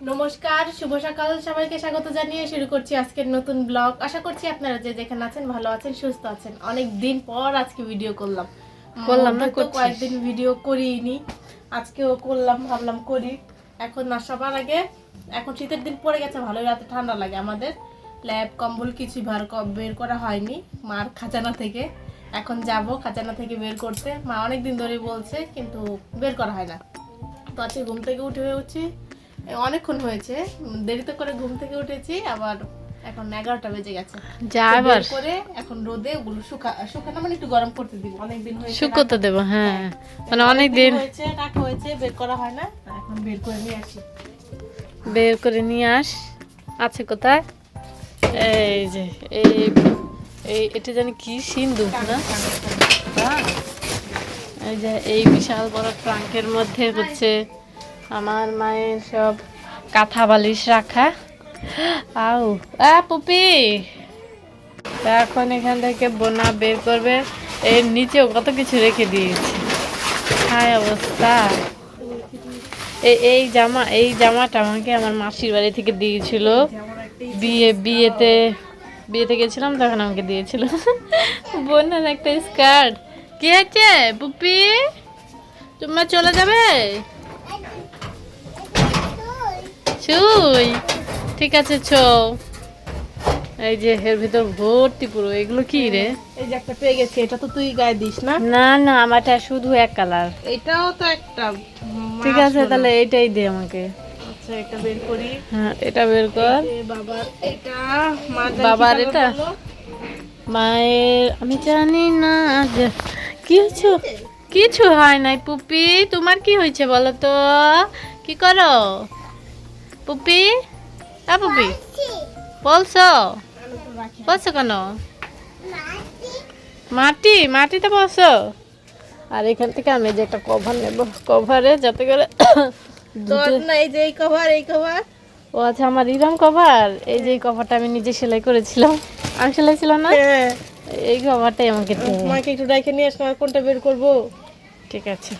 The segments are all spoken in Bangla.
নমস্কার শুভ সকাল। সবাইকে স্বাগত জানিয়ে শুরু করছি আজকের নতুন ব্লগ। আশা করছি আপনারা যে যেখানে আছেন ভালো আছেন সুস্থ আছেন। অনেক দিন পর আজকে ভিডিও করলাম। করলাম না, কয়েকদিন ভিডিও করিনি। আজকেও করলাম ভাবলাম করি। এখন না সবার আগে এখন শীতের দিন পড়ে গেছে ভালোই রাতে ঠান্ডা লাগে আমাদের। ল্যাব কম্বল কিছু ভার বের করা হয়নি। মার খাজানা থেকে। এখন যাব খাজানা থেকে বের করতে। মা অনেক দিন ধরে বলছে কিন্তু বের করা হয় না। তো আজকে ঘুম থেকে উঠে হয়েছি অনেকক্ষণ হয়েছে। দেরিতে করে ঘুম থেকে উঠেছি আবার এখন এগারোটা বেজে গেছে। যা আবার। বের করে এখন রোদে ওগুলো শুকা শুকানো মানে একটু গরম করতে দিব অনেকদিন হয়েছে শুকোতে দেবো হ্যাঁ। মানে রাখা- অনেক দিন হয়েছে রাখা হয়েছে বের করা হয় না এখন বের করে নিয়ে আসি। বের করে নিয়ে আস। আছে কোথায়? এই যে এই এই এটা জানি কি? সিন্ধু না? এই যে এই বিশাল বড় ট্রাঙ্কের মধ্যে হচ্ছে আমার মায়ের সব কাঁথা বালিশ রাখা। আউ আ পুপি এখন এখান থেকে বোনা বের করবে। এর নিচেও কত কিছু রেখে দিয়েছে। হায় অবস্থা। এই জামা, এই জামাটা আমাকে আমার মাসির বাড়ি থেকে দিয়েছিল। বিয়ে, বিয়েতে বিয়েতে গেছিলাম, তখন আমাকে দিয়েছিল। বোনের একটা স্কার্ট। কি আছে পুপি? তোমরা চলে যাবে? চুই। ঠিক আছে ছো এই যে এর ভিতর ভর্তি পুরো এগুলো কি রে? এই যে একটা পেয়ে গেছি এটা তো তুই গায়ে দিস না? না না আমারটা শুধু এক কালার এটাও তো একটা ঠিক আছে তাহলে এটাই দে আমাকে। আচ্ছা এটা বের করি। হ্যাঁ এটা বের কর। বাবার এটা মা বাবার এটা? মায়ের আমি জানি না যে কি হয়েছে? কিছু হয় নাই পুপি। তোমার কি হয়েছে বলো তো? কি করো? পুপি? আ পুপি। বলছো? বলছো কেন? মাটি মাটিতে বসো। আর এখান থেকে আমি যে একটা কভার নেব। কভারে যাতে করে তোর না এই যে এই কভার এই কভার ও আচ্ছা আমার ইরাম কভার এই যে এই কভারটা আমি নিজে সেলাই করেছিলাম। আমি সেলাই ছিল না? হ্যাঁ। এই কভারটাই আমাকে দে। মাকে একটু ডাইকে নিয়ে আসলাম কোনটা বের করব? ঠিক আছে।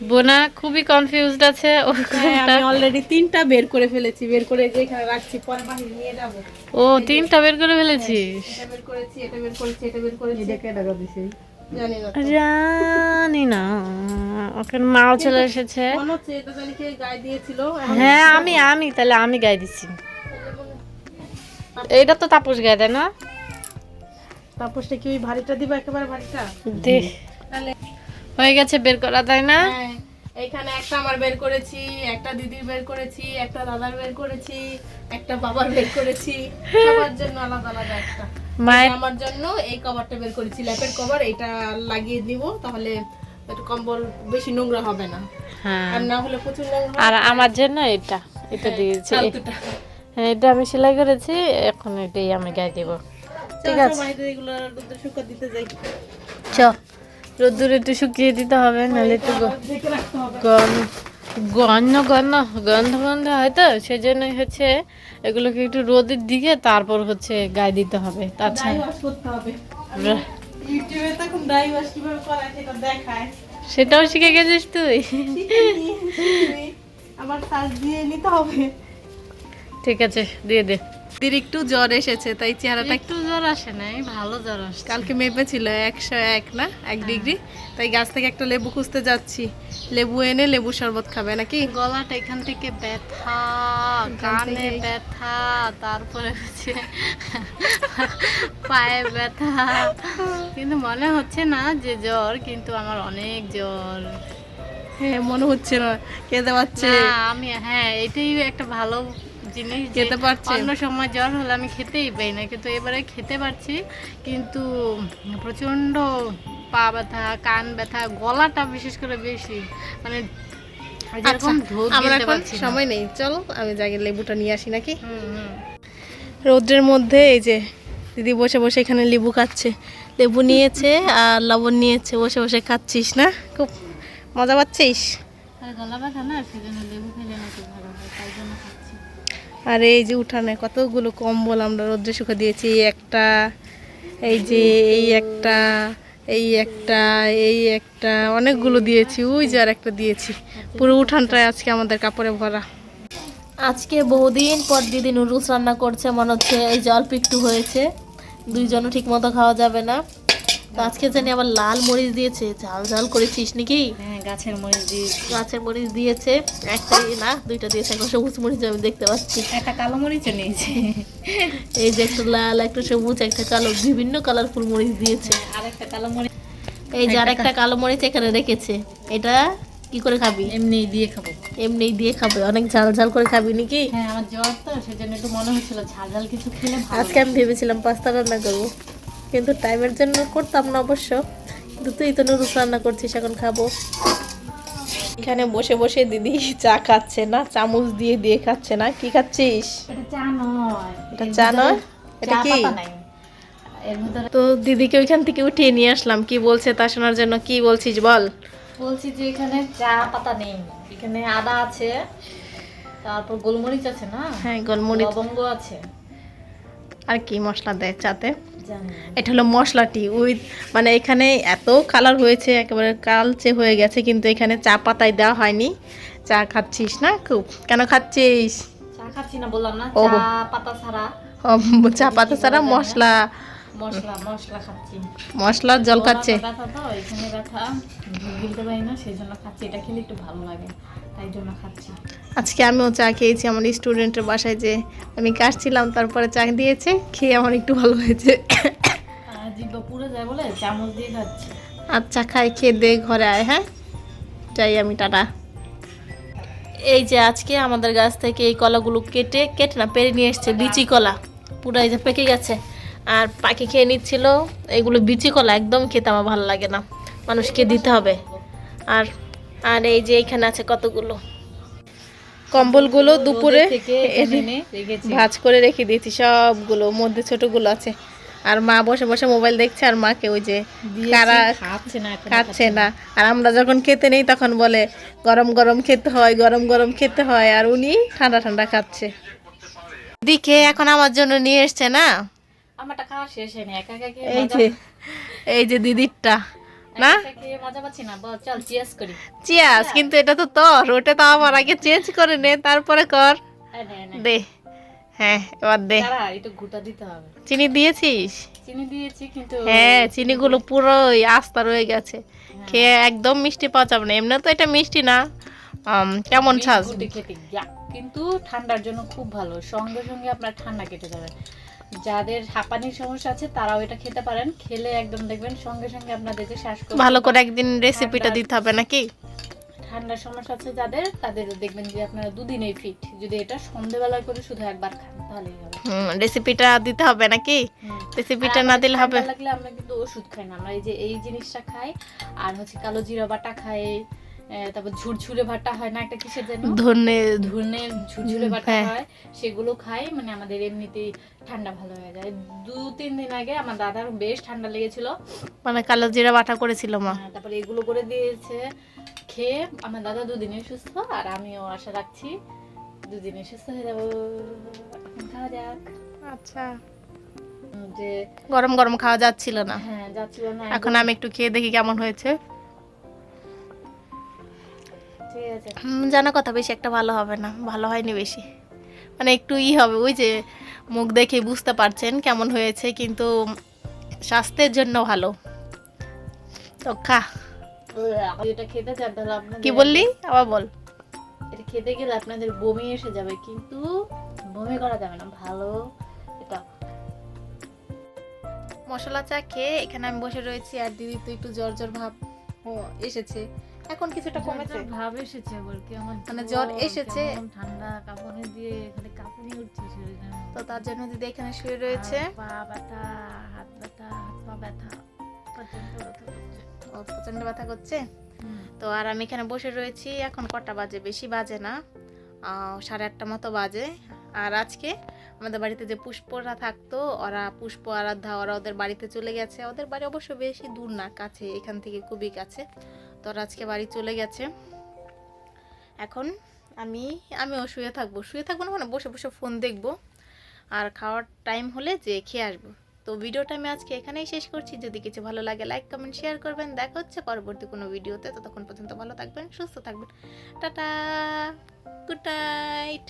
বোনা খুবই কনফিউজড আছে ও হ্যাঁ আমি অলরেডি তিনটা বের করে ফেলেছি বের করে এই যে এখানে রাখছি পরে বাহিরে নিয়ে যাব। ও তিনটা বের করে ফেলেছিস? এটা বের করেছি এটা বের করেছি এটা বের করেছি। এটা টাকা দিছি জানি না তো। জানি না ওখানে মাও চলে এসেছে। হচ্ছে এটা জানি কে গায়ে দিয়েছিল। হ্যাঁ আমি আমি তাহলে আমি গাই দিচ্ছি। এইটা তো তাপস গায়ে দেয় না? তাপসটা কি ওই ভারীটা দিবা একেবারে ভারীটা? দে। তাহলে হয়ে গেছে বের করা তাই না? হ্যাঁ এখানে একটা আমার বের করেছি একটা দিদির বের করেছি একটা দাদার বের করেছি একটা বাবার বের করেছি। সবার জন্য আলাদা আলাদা একটা। আমার জন্য এই কভারটা বের করেছি ল্যাপের কভার এটা লাগিয়ে দিব তাহলে একটু কম্বল বেশি নোংরা হবে না। হ্যাঁ। আর না হলে প্রচুর নোংরা আর আমার জন্য এটা এটা দিয়েছি। হ্যাঁ এটা আমি সেলাই করেছি এখন এটাই আমি গায়ে দেব। ঠিক আছে। এগুলো শুকা দিতে যাই। চ। রোদ্দুর একটু শুকিয়ে দিতে হবে নাহলে একটু গন্ধ গন্ধ গন্ধ গন্ধ হয় তো সেই জন্যই হচ্ছে এগুলোকে একটু রোদের দিকে তারপর হচ্ছে গায়ে দিতে হবে তাছাড়া সেটাও শিখে গেছিস তুই? দিয়ে নিতে হবে। ঠিক আছে দিয়ে দে। একটু জ্বর এসেছে তাই চেহারাটা একটু জ্বর আসে নাই ভালো জ্বর আসছে। কালকে মেপেছিল একশো এক না এক ডিগ্রি তাই গাছ থেকে একটা লেবু খুঁজতে যাচ্ছি। লেবু এনে লেবু শরবত খাবে নাকি? গলাটা এখান থেকে ব্যথা কানে ব্যথা তারপরে হচ্ছে পায়ে ব্যথা। কিন্তু মনে হচ্ছে না যে জ্বর কিন্তু আমার অনেক জ্বর। হ্যাঁ মনে হচ্ছে না খেতে পাচ্ছে। আমি হ্যাঁ এটাই একটা ভালো জিনিস খেতে পারছে। অন্য সময় জ্বর হলে আমি খেতেই পাই না। কিন্তু এবারে খেতে পারছি কিন্তু প্রচণ্ড পা ব্যথা কান ব্যথা গলাটা বিশেষ করে বেশি। মানে আমার এখন সময় নেই। চলো আমি জাগে লেবুটা নিয়ে আসি নাকি? হুম, হুম। রৌদ্রের মধ্যে এই যে দিদি বসে বসে এখানে লেবু খাচ্ছে। লেবু নিয়েছে আর লবণ নিয়েছে। বসে বসে খাচ্ছিস না? খুব মজা পাচ্ছিস? আর গলা ব্যথা না সেজন্য লেবু খেলে নাকি ভালো হয় তাই জন্য খাচ্ছি। আর এই যে উঠানে কতগুলো কম্বল আমরা রৌদ্রে শুকা দিয়েছি, এই একটা, এই যে এই একটা এই একটা এই একটা, অনেকগুলো দিয়েছি, ওই যে আর একটা দিয়েছি। পুরো উঠানটায় আজকে আমাদের কাপড়ে ভরা। আজকে বহুদিন পর দিদি নুডলস রান্না করছে, মনে হচ্ছে এই যে অল্প একটু হয়েছে। দুইজনও ঠিক মতো খাওয়া যাবে না। তো আজকে জানি আবার লাল মরিচ দিয়েছে। ঝাল ঝাল করেছিস নাকি? হ্যাঁ গাছের মরিচ দিয়ে গাছের মরিচ দিয়েছে। একটাই না দুইটা দিয়েছে একটা সবুজ মরিচ আমি দেখতে পাচ্ছি। একটা কালো মরিচও নিয়েছি। এই যে একটা লাল একটা সবুজ একটা কালো বিভিন্ন কালারফুল মরিচ দিয়েছে। আর একটা কালো মরিচ। এই যে আর একটা কালো মরিচ এখানে রেখেছে। এটা কি করে খাবি? এমনি দিয়ে খাব। এমনি দিয়ে খাব অনেক ঝাল ঝাল করে খাবি নাকি? হ্যাঁ আমার জ্বর তো সেজন্য একটু মনে হচ্ছিল ঝাল ঝাল কিছু খেলে আজকে আমি ভেবেছিলাম পাস্তা রান্না করব। কিন্তু টাইমের জন্য করতাম না অবশ্য। কিন্তু তুই তো নুডলস রান্না করছিস এখন খাব। এখানে বসে বসে দিদি চা খাচ্ছে না চামচ দিয়ে দিয়ে খাচ্ছে না। কি খাচ্ছিস? এটা চা নয়। এটা কি? তো দিদিকে ওইখান থেকে উঠিয়ে নিয়ে আসলাম। কি বলছে তা শোনার জন্য? কি বলছিস বল? বলছি যে এখানে চা পাতা নেই। এখানে আদা আছে তারপর গোলমরিচ আছে না? হ্যাঁ গোলমরিচ। লবঙ্গ আছে। আর কি মশলা দেয় চাতে। এটা হলো মশলাটি উইথ মানে এখানে এত কালার হয়েছে একেবারে কালচে হয়ে গেছে কিন্তু এখানে চা পাতায় দেওয়া হয়নি। চা খাচ্ছিস না? খুব। কেন খাচ্ছিস? চা খাচ্ছি না বললাম না চা পাতা ছাড়া। ও, চা পাতা ছাড়া মশলা। মশলা মশলা খাচ্ছি। মশলার জল খাচ্ছে। ব্যথা তো এখানে ব্যথা। গিলতে পারি না সেই জন্য খাচ্ছি। এটা খেলে একটু ভালো লাগে। তাই জন্য খাচ্ছি। আজকে আমিও চা খেয়েছি আমার স্টুডেন্টের বাসায় যে আমি কাটছিলাম তারপরে চা দিয়েছে খেয়ে আমার একটু ভালো হয়েছে। জিব্বা পুড়ে যায় বলে চামচ দিয়ে খাচ্ছি। আচ্ছা খাই খেয়ে দে ঘরে আয় হ্যাঁ? যাই আমি টাটা। এই যে আজকে আমাদের গাছ থেকে এই কলাগুলো কেটে কেটে না পেরে নিয়ে এসছে বিচি কলা। পুরো এই যে পেকে গেছে। আর পাখি খেয়ে নিচ্ছিল এগুলো বিচি কলা একদম খেতে আমার ভালো লাগে না। মানুষকে দিতে হবে। আর আর এই যে এইখানে আছে কতগুলো? কম্বলগুলো দুপুরে ভাজ করে রেখে দিয়েছি সবগুলো মধ্যে ছোটগুলো আছে। আর মা বসে বসে মোবাইল দেখছে আর মাকে ওই যে কারা খাচ্ছে না এখন আর আমরা যখন খেতে নেই তখন বলে গরম গরম খেতে হয় গরম গরম খেতে হয়। আর উনি ঠান্ডা ঠান্ডা খাচ্ছে। দিকে এখন আমার জন্য নিয়ে এসছে না? এই যে এই যে দিদিরটা। না? চিয়াস কিন্তু এটা তো তোর ওটা তো আমার আগে চেঞ্জ করে নে তারপরে কর। এই নে, নে। দে হ্যাঁ এবার দে। একটু ঘুটা দিতে হবে। চিনি দিয়েছিস? চিনি দিয়েছি কিন্তু হ্যাঁ চিনিগুলো পুরোই আস্তা রয়ে গেছে। খেয়ে একদম মিষ্টি পাওয়া যাবে না এমনি তো এটা মিষ্টি না। কেমন ইয়া, কিন্তু ঠান্ডার জন্য খুব ভালো। সঙ্গে সঙ্গে আপনার ঠান্ডা কেটে যাবে। যাদের হাঁপানির সমস্যা আছে তারাও এটা খেতে পারেন। খেলে একদম দেখবেন সঙ্গে সঙ্গে আপনাদের যে শ্বাসকষ্ট ভালো করে একদিন রেসিপিটা দিতে হবে নাকি? ঠান্ডার সমস্যা আছে যাদের তাদের দেখবেন যে আপনারা দুদিনেই ফিট যদি এটা সন্ধেবেলায় করে শুধু একবার খান তাহলেই হবে। রেসিপিটা দিতে হবে নাকি? রেসিপিটা না দিলে হবে। লাগলে আমরা কিন্তু ওষুধ খাই না। আমরা এই যে এই জিনিসটা খাই আর হচ্ছে কালো জিরা বাটা খাই তারপর ঝুরঝুরে বাটা হয় না একটা কিসের জন্য ধনে ধনের ঝুরঝুরে বাটা হ্যাঁ। হয় সেগুলো খাই মানে আমাদের এমনিতেই ঠান্ডা ভালো হয়ে যায়। দু তিন দিন আগে আমার দাদার বেশ ঠান্ডা লেগেছিল। মানে কালো জিরা বাটা করেছিল মা। আহ, তারপরে এগুলো করে দিয়েছে খেয়ে আমার দাদা দুদিনে সুস্থ আর আমিও আশা রাখছি দুদিনে সুস্থ হয়ে যাব। খাওয়া যাক। আচ্ছা। যে গরম গরম খাওয়া যাচ্ছিল না। হ্যাঁ যাচ্ছিল না। এখন আমি একটু খেয়ে দেখি কেমন হয়েছে। জানা কথা বেশি একটা ভালো হবে না ভালো হয়নি বেশি। মানে একটু ই হবে ওই যে মুখ দেখে বুঝতে পারছেন কেমন হয়েছে কিন্তু স্বাস্থ্যের জন্য ভালো। তো খা। এটা খেতে চান তাহলে আপনাদের কি বললি? আবার বল। এটা খেতে গেলে আপনাদের বমি এসে যাবে কিন্তু বমি করা যাবে না ভালো। এটা মশলা চা খেয়ে এখানে আমি বসে রয়েছি আর দিদি তো একটু জ্বর জ্বর ভাব এসেছে। এখন কিছুটা কমেছে? ভাব এসেছে আবার কি আমার মানে জ্বর এসেছে? ঠান্ডা কাঁপুনি দিয়ে এখানে কাঁপুনি উঠছে শরীরে। তো তার জন্য দিদি এখানে শুয়ে রয়েছে। আর পা ব্যথা হাত ব্যথা হাত পা ব্যথা প্রচণ্ড ব্যথা করছে। ও প্রচণ্ড ব্যথা করছে? তো আর আমি এখানে বসে রয়েছি এখন কটা বাজে? বেশি বাজে না। সাড়ে আটটা মতো বাজে। আর আজকে আমাদের বাড়িতে যে পুষ্পরা থাকতো, ওরা পুষ্প আরাধ্যা, ওরা ওদের বাড়িতে চলে গেছে। ওদের বাড়ি অবশ্য বেশি দূর না, কাছে, এখান থেকে খুবই কাছে। তো ওরা আজকে বাড়ি চলে গেছে। এখন আমি, আমিও শুয়ে থাকব। শুয়ে থাকব না মানে বসে বসে ফোন দেখব। আর খাওয়ার টাইম হলে যে খেয়ে আসব। তো ভিডিওটা আমি আজকে এখানেই শেষ করছি। যদি কিছু ভালো লাগে লাইক কমেন্ট শেয়ার করবেন। দেখা হচ্ছে পরবর্তী কোনো ভিডিওতে। ততক্ষণ পর্যন্ত ভালো থাকবেন, সুস্থ থাকবেন। টাটা! Good night